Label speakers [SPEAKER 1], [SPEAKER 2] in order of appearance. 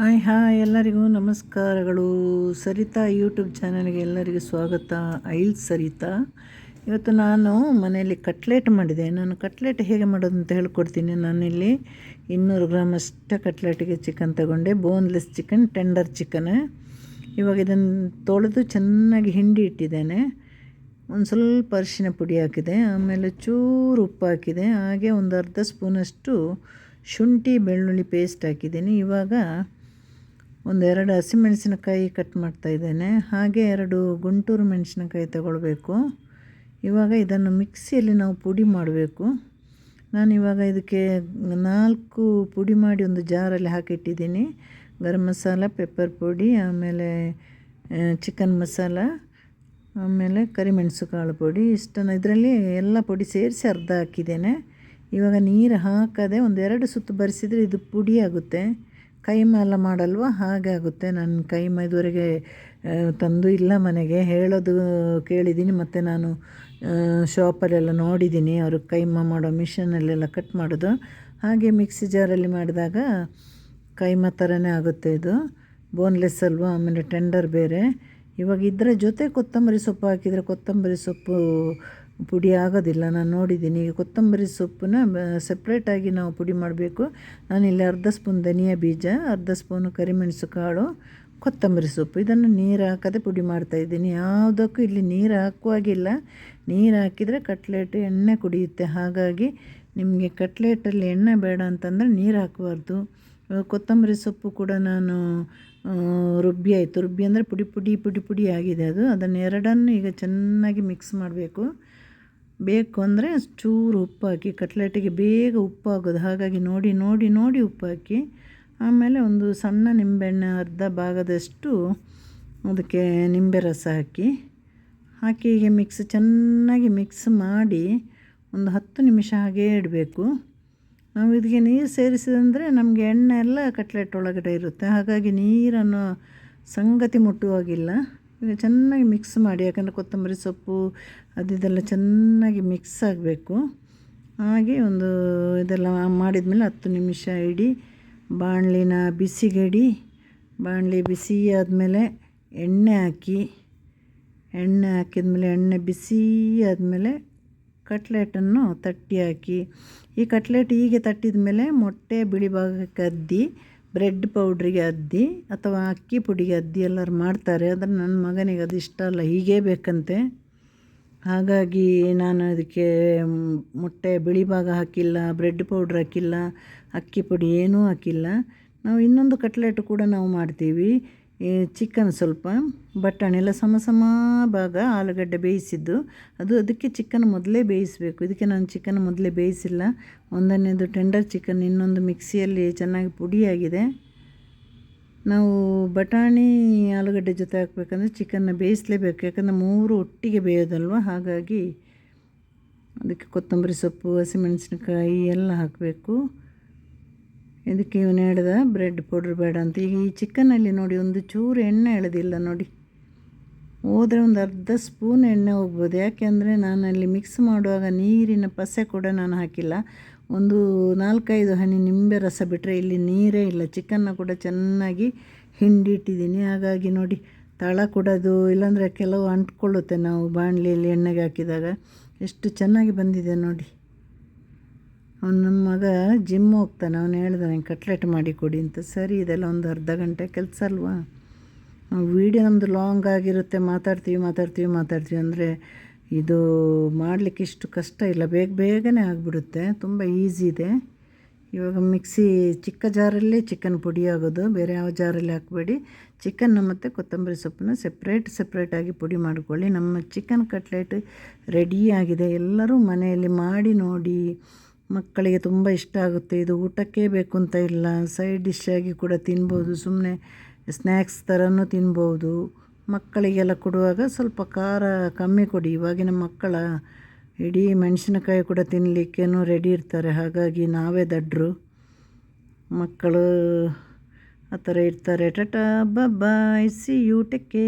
[SPEAKER 1] Hi hi ಎಲ್ಲರಿಗೂ ನಮಸ್ಕಾರಗಳು. Sarita YouTube ಚಾನಲ್ಗೆ ಎಲ್ಲರಿಗೂ ಸ್ವಾಗತ. ಐಲ್ ಸರಿತಾ. ಇವತ್ತು ನಾನು ಮನೆಯಲ್ಲಿ ಕಟ್ಲೆಟ್ ಮಾಡಿದೆ. ನಾನು ಕಟ್ಲೆಟ್ ಹೇಗೆ ಮಾಡೋದು ಅಂತ ಹೇಳ್ಕೊಡ್ತೀನಿ. ನಾನಿಲ್ಲಿ ಇನ್ನೂರು ಗ್ರಾಮ್ ಅಷ್ಟು ಕಟ್ಲೆಟಿಗೆ ಚಿಕನ್ ತಗೊಂಡೆ. ಬೋನ್ಲೆಸ್ ಚಿಕನ್ ಟೆಂಡರ್ ಚಿಕನ್ ಇವಾಗ ಇದನ್ನು ತೊಳೆದು ಚೆನ್ನಾಗಿ ಹಿಂಡಿ ಇಟ್ಟಿದ್ದೇನೆ. ಒಂದು ಸ್ವಲ್ಪ ಅರಿಶಿನ ಪುಡಿ ಹಾಕಿದೆ. ಆಮೇಲೆ ಚೂರು ಉಪ್ಪು ಹಾಕಿದೆ. ಹಾಗೆ ಒಂದು ಅರ್ಧ ಸ್ಪೂನಷ್ಟು ಶುಂಠಿ ಬೆಳ್ಳುಳ್ಳಿ ಪೇಸ್ಟ್ ಹಾಕಿದ್ದೀನಿ. ಇವಾಗ ಒಂದೆರಡು ಹಸಿಮೆಣಸಿನಕಾಯಿ ಕಟ್ ಮಾಡ್ತಾ ಇದ್ದೇನೆ. ಹಾಗೆ ಎರಡು ಗುಂಟೂರು ಮೆಣಸಿನಕಾಯಿ ತಗೊಳ್ಬೇಕು. ಇವಾಗ ಇದನ್ನು ಮಿಕ್ಸಿಯಲ್ಲಿ ನಾವು ಪುಡಿ ಮಾಡಬೇಕು. ನಾನು ಇವಾಗ ಇದಕ್ಕೆ ನಾಲ್ಕು ಪುಡಿ ಮಾಡಿ ಒಂದು ಜಾರಲ್ಲಿ ಹಾಕಿಟ್ಟಿದ್ದೀನಿ. ಗರಂ ಮಸಾಲ ಪೆಪ್ಪರ್ ಪುಡಿ, ಆಮೇಲೆ ಚಿಕನ್ ಮಸಾಲ, ಆಮೇಲೆ ಕರಿಮೆಣಸು ಕಾಳು ಪುಡಿ. ಇಷ್ಟನ್ನು ಇದರಲ್ಲಿ ಎಲ್ಲ ಪುಡಿ ಸೇರಿಸಿ ಅರ್ಧ ಹಾಕಿದ್ದೇನೆ. ಇವಾಗ ನೀರು ಹಾಕದೆ ಒಂದೆರಡು ಸುತ್ತು ಬರೆಸಿದರೆ ಇದು ಪುಡಿ ಆಗುತ್ತೆ. ಕೈಮ ಎಲ್ಲ ಮಾಡಲ್ವ? ಹಾಗೆ ಆಗುತ್ತೆ. ನನ್ನ ಕೈಮ ಇದುವರೆಗೆ ತಂದು ಇಲ್ಲ ಮನೆಗೆ. ಹೇಳೋದು ಕೇಳಿದ್ದೀನಿ ಮತ್ತು ನಾನು ಶಾಪಲ್ಲೆಲ್ಲ ನೋಡಿದ್ದೀನಿ ಅವರು ಕೈಮ ಮಾಡೋ ಮಿಷನಲ್ಲೆಲ್ಲ ಕಟ್ ಮಾಡೋದು. ಹಾಗೆ ಮಿಕ್ಸಿ ಜಾರಲ್ಲಿ ಮಾಡಿದಾಗ ಕೈಮ ಥರನೇ ಆಗುತ್ತೆ ಇದು. ಬೋನ್ಲೆಸ್ ಅಲ್ವಾ? ಆಮೇಲೆ ಟೆಂಡರ್ ಬೇರೆ. ಇವಾಗ ಇದರ ಜೊತೆ ಕೊತ್ತಂಬರಿ ಸೊಪ್ಪು ಹಾಕಿದರೆ ಕೊತ್ತಂಬರಿ ಸೊಪ್ಪು ಪುಡಿ ಆಗೋದಿಲ್ಲ. ನಾನು ನೋಡಿದ್ದೀನಿ. ಈಗ ಕೊತ್ತಂಬರಿ ಸೊಪ್ಪನ್ನ ಸಪ್ರೇಟಾಗಿ ನಾವು ಪುಡಿ ಮಾಡಬೇಕು. ನಾನಿಲ್ಲಿ ಅರ್ಧ ಸ್ಪೂನ್ ಧನಿಯಾ ಬೀಜ, ಅರ್ಧ ಸ್ಪೂನು ಕರಿಮೆಣಸು ಕಾಳು, ಕೊತ್ತಂಬರಿ ಸೊಪ್ಪು. ಇದನ್ನು ನೀರು ಹಾಕದೆ ಪುಡಿ ಮಾಡ್ತಾಯಿದ್ದೀನಿ ಯಾವುದಕ್ಕೂ ಇಲ್ಲಿ ನೀರು ಹಾಕುವಾಗಿಲ್ಲ ನೀರು ಹಾಕಿದರೆ ಕಟ್ಲೆಟ್ ಎಣ್ಣೆ ಕುಡಿಯುತ್ತೆ. ಹಾಗಾಗಿ ನಿಮಗೆ ಕಟ್ಲೆಟಲ್ಲಿ ಎಣ್ಣೆ ಬೇಡ ಅಂತಂದರೆ ನೀರು ಹಾಕಬಾರ್ದು. ಕೊತ್ತಂಬರಿ ಸೊಪ್ಪು ಕೂಡ ನಾನು ರುಬ್ಬಿ ಆಯಿತು. ರುಬ್ಬಿ ಅಂದರೆ ಪುಡಿ ಪುಡಿ ಪುಡಿ ಪುಡಿ ಆಗಿದೆ ಅದು. ಅದನ್ನು ಎರಡನ್ನು ಈಗ ಚೆನ್ನಾಗಿ ಮಿಕ್ಸ್ ಮಾಡಬೇಕು. ಬೇಕು ಅಂದರೆ ಚೂರು ಉಪ್ಪು ಹಾಕಿ, ಕಟ್ಲೆಟಿಗೆ ಬೇಗ ಉಪ್ಪು ಆಗೋದು. ಹಾಗಾಗಿ ನೋಡಿ ನೋಡಿ ನೋಡಿ ಉಪ್ಪು ಹಾಕಿ, ಆಮೇಲೆ ಒಂದು ಸಣ್ಣ ನಿಂಬೆಹಣ್ಣು ಅರ್ಧ ಭಾಗದಷ್ಟು ಅದಕ್ಕೆ ನಿಂಬೆ ರಸ ಹಾಕಿ ಹಾಕಿ ಹೀಗೆ ಮಿಕ್ಸ್ ಚೆನ್ನಾಗಿ ಮಿಕ್ಸ್ ಮಾಡಿ ಒಂದು ಹತ್ತು ನಿಮಿಷ ಹಾಗೇ ಇಡಬೇಕು. ನಾವು ಇದಕ್ಕೆ ನೀರು ಸೇರಿಸಿದಂದರೆ ನಮಗೆ ಎಣ್ಣೆ ಎಲ್ಲ ಕಟ್ಲೆಟ್ ಒಳಗಡೆ ಇರುತ್ತೆ. ಹಾಗಾಗಿ ನೀರನ್ನು ಸಂಗತಿ ಮುಟ್ಟುವಾಗಿಲ್ಲ. ಚೆನ್ನಾಗಿ ಮಿಕ್ಸ್ ಮಾಡಿ, ಯಾಕಂದರೆ ಕೊತ್ತಂಬರಿ ಸೊಪ್ಪು ಅದಿದೆಲ್ಲ ಚೆನ್ನಾಗಿ ಮಿಕ್ಸ್ ಆಗಬೇಕು. ಹಾಗೆ ಒಂದು ಇದೆಲ್ಲ ಮಾಡಿದ್ಮೇಲೆ ಹತ್ತು ನಿಮಿಷ ಇಡಿ, ಬಾಣಲಿನ ಬಿಸಿಗಡಿ, ಬಾಣಲಿ ಬಿಸಿ ಆದಮೇಲೆ ಎಣ್ಣೆ ಹಾಕಿ, ಎಣ್ಣೆ ಹಾಕಿದ್ಮೇಲೆ ಎಣ್ಣೆ ಬಿಸಿ ಆದಮೇಲೆ ಕಟ್ಲೆಟನ್ನು ತಟ್ಟಿ ಹಾಕಿ, ಈ ಕಟ್ಲೆಟ್ ಹೀಗೆ ತಟ್ಟಿದ ಮೇಲೆ ಮೊಟ್ಟೆ ಬಿಳಿ ಭಾಗಕ್ಕೆ ಅದ್ದಿ ಬ್ರೆಡ್ ಪೌಡ್ರಿಗೆ ಅದ್ದಿ ಅಥವಾ ಅಕ್ಕಿ ಪುಡಿಗೆ ಅದ್ದಿ ಎಲ್ಲರೂ ಮಾಡ್ತಾರೆ. ಆದರೆ ನನ್ನ ಮಗನಿಗೆ ಅದು ಇಷ್ಟ ಅಲ್ಲ. ಹೀಗೇ ಬೇಕಂತೆ. ಹಾಗಾಗಿ ನಾನು ಅದಕ್ಕೆ ಮೊಟ್ಟೆ ಬಿಳಿ ಭಾಗ ಹಾಕಿಲ್ಲ, ಬ್ರೆಡ್ ಪೌಡ್ರ್ ಹಾಕಿಲ್ಲ, ಅಕ್ಕಿ ಪುಡಿ ಏನೂ ಹಾಕಿಲ್ಲ. ನಾವು ಇನ್ನೊಂದು ಕಟ್ಲೆಟ್ ಕೂಡ ನಾವು ಮಾಡ್ತೀವಿ. ಈ ಚಿಕನ್ ಸ್ವಲ್ಪ ಬಟಾಣಿ ಎಲ್ಲ ಸಮ ಸಮ ಭಾಗ ಆಲೂಗಡ್ಡೆ ಬೇಯಿಸಿದ್ದು. ಅದು ಅದಕ್ಕೆ ಚಿಕನ್ ಮೊದಲೇ ಬೇಯಿಸಬೇಕು. ಇದಕ್ಕೆ ನಾನು ಚಿಕನ್ ಮೊದಲೇ ಬೇಯಿಸಿಲ್ಲ. ಒಂದನೇದು ಟೆಂಡರ್ ಚಿಕನ್ ಇನ್ನೊಂದು ಮಿಕ್ಸಿಯಲ್ಲಿ ಚೆನ್ನಾಗಿ ಪುಡಿಯಾಗಿದೆ. ನಾವು ಬಟಾಣಿ ಆಲೂಗಡ್ಡೆ ಜೊತೆ ಹಾಕಬೇಕಂದ್ರೆ ಚಿಕನ್ನ ಬೇಯಿಸಲೇಬೇಕು. ಯಾಕಂದರೆ ಮೂರು ಒಟ್ಟಿಗೆ ಬೇಯೋದಲ್ವ? ಹಾಗಾಗಿ ಅದಕ್ಕೆ ಕೊತ್ತಂಬರಿ ಸೊಪ್ಪು, ಹಸಿಮೆಣಸಿನಕಾಯಿ ಎಲ್ಲ ಹಾಕಬೇಕು. ಇದಕ್ಕೆ ಇವನು ಹೇಳಿದ, ಬ್ರೆಡ್ ಪೌಡ್ರ್ ಬೇಡ ಅಂತ. ಈಗ ಈ ಚಿಕನಲ್ಲಿ ನೋಡಿ ಒಂದು ಚೂರು ಎಣ್ಣೆ ಎಳೆದಿಲ್ಲ ನೋಡಿ. ಹೋದರೆ ಒಂದು ಅರ್ಧ ಸ್ಪೂನ್ ಎಣ್ಣೆ ಹೋಗ್ಬೋದು. ಯಾಕೆಂದರೆ ನಾನು ಅಲ್ಲಿ ಮಿಕ್ಸ್ ಮಾಡುವಾಗ ನೀರಿನ ಪಸೆ ಕೂಡ ನಾನು ಹಾಕಿಲ್ಲ. ಒಂದು ನಾಲ್ಕೈದು ಹನಿ ನಿಂಬೆ ರಸ ಬಿಟ್ಟರೆ ಇಲ್ಲಿ ನೀರೇ ಇಲ್ಲ. ಚಿಕನ್ನ ಕೂಡ ಚೆನ್ನಾಗಿ ಹಿಂಡಿಟ್ಟಿದ್ದೀನಿ. ಹಾಗಾಗಿ ನೋಡಿ, ತಳ ಕೊಡೋದು ಇಲ್ಲಾಂದರೆ ಕೆಲವು ಅಂಟ್ಕೊಳ್ಳುತ್ತೆ ನಾವು ಬಾಣಲಿಯಲ್ಲಿ ಎಣ್ಣೆಗೆ ಹಾಕಿದಾಗ. ಎಷ್ಟು ಚೆನ್ನಾಗಿ ಬಂದಿದೆ ನೋಡಿ. ಅವ್ನು ನಮ್ಮ ಮಗ ಜಿಮ್ ಹೋಗ್ತಾನೆ, ಅವನು ಹೇಳ್ದೆ ನಂಗೆ ಕಟ್ಲೆಟ್ ಮಾಡಿ ಕೊಡಿ ಅಂತ. ಸರಿ, ಇದೆಲ್ಲ ಒಂದು ಅರ್ಧ ಗಂಟೆ ಕೆಲಸ ಅಲ್ವಾ? ವೀಡಿಯೋ ನಮ್ಮದು ಲಾಂಗ್ ಆಗಿರುತ್ತೆ, ಮಾತಾಡ್ತೀವಿ ಮಾತಾಡ್ತೀವಿ ಮಾತಾಡ್ತೀವಿ ಅಂದರೆ ಇದು ಮಾಡಲಿಕ್ಕೆ ಇಷ್ಟು ಕಷ್ಟ ಇಲ್ಲ. ಬೇಗ ಬೇಗನೆ ಆಗಿಬಿಡುತ್ತೆ, ತುಂಬ ಈಸಿ ಇದೆ. ಇವಾಗ ಮಿಕ್ಸಿ ಚಿಕ್ಕ ಜಾರಲ್ಲೇ ಚಿಕನ್ ಪುಡಿ ಆಗೋದು, ಬೇರೆ ಯಾವ ಜಾರಲ್ಲಿ ಹಾಕಬೇಡಿ. ಚಿಕನ್ನ ಮತ್ತು ಕೊತ್ತಂಬರಿ ಸೊಪ್ಪನ್ನ ಸೆಪ್ರೇಟ್ ಸೆಪ್ರೇಟಾಗಿ ಪುಡಿ ಮಾಡಿಕೊಳ್ಳಿ. ನಮ್ಮ ಚಿಕನ್ ಕಟ್ಲೆಟ್ ರೆಡಿಯಾಗಿದೆ ಎಲ್ಲರೂ ಮನೆಯಲ್ಲಿ ಮಾಡಿ ನೋಡಿ. ಮಕ್ಕಳಿಗೆ ತುಂಬ ಇಷ್ಟ ಆಗುತ್ತೆ. ಇದು ಊಟಕ್ಕೇ ಬೇಕು ಅಂತ ಇಲ್ಲ. ಸೈಡ್ ಡಿಶ್ ಆಗಿ ಕೂಡ ತಿನ್ಬೋದು. ಸುಮ್ಮನೆ ಸ್ನ್ಯಾಕ್ಸ್ ಥರನೂ ತಿನ್ಬೋದು. ಮಕ್ಕಳಿಗೆಲ್ಲ ಕೊಡುವಾಗ ಸ್ವಲ್ಪ ಖಾರ ಕಮ್ಮಿ ಕೊಡಿ. ಇವಾಗಿನ ಮಕ್ಕಳ ಇಡೀ ಮೆಣಸಿನಕಾಯಿ ಕೂಡ ತಿನ್ನಲಿಕ್ಕೇನೂ ರೆಡಿ ಇರ್ತಾರೆ. ಹಾಗಾಗಿ ನಾವೇ ದಡ್ರು. ಮಕ್ಕಳು ಆ ಥರ ಇರ್ತಾರೆ. Tata bye see you ಟೆಕ್ಕೇ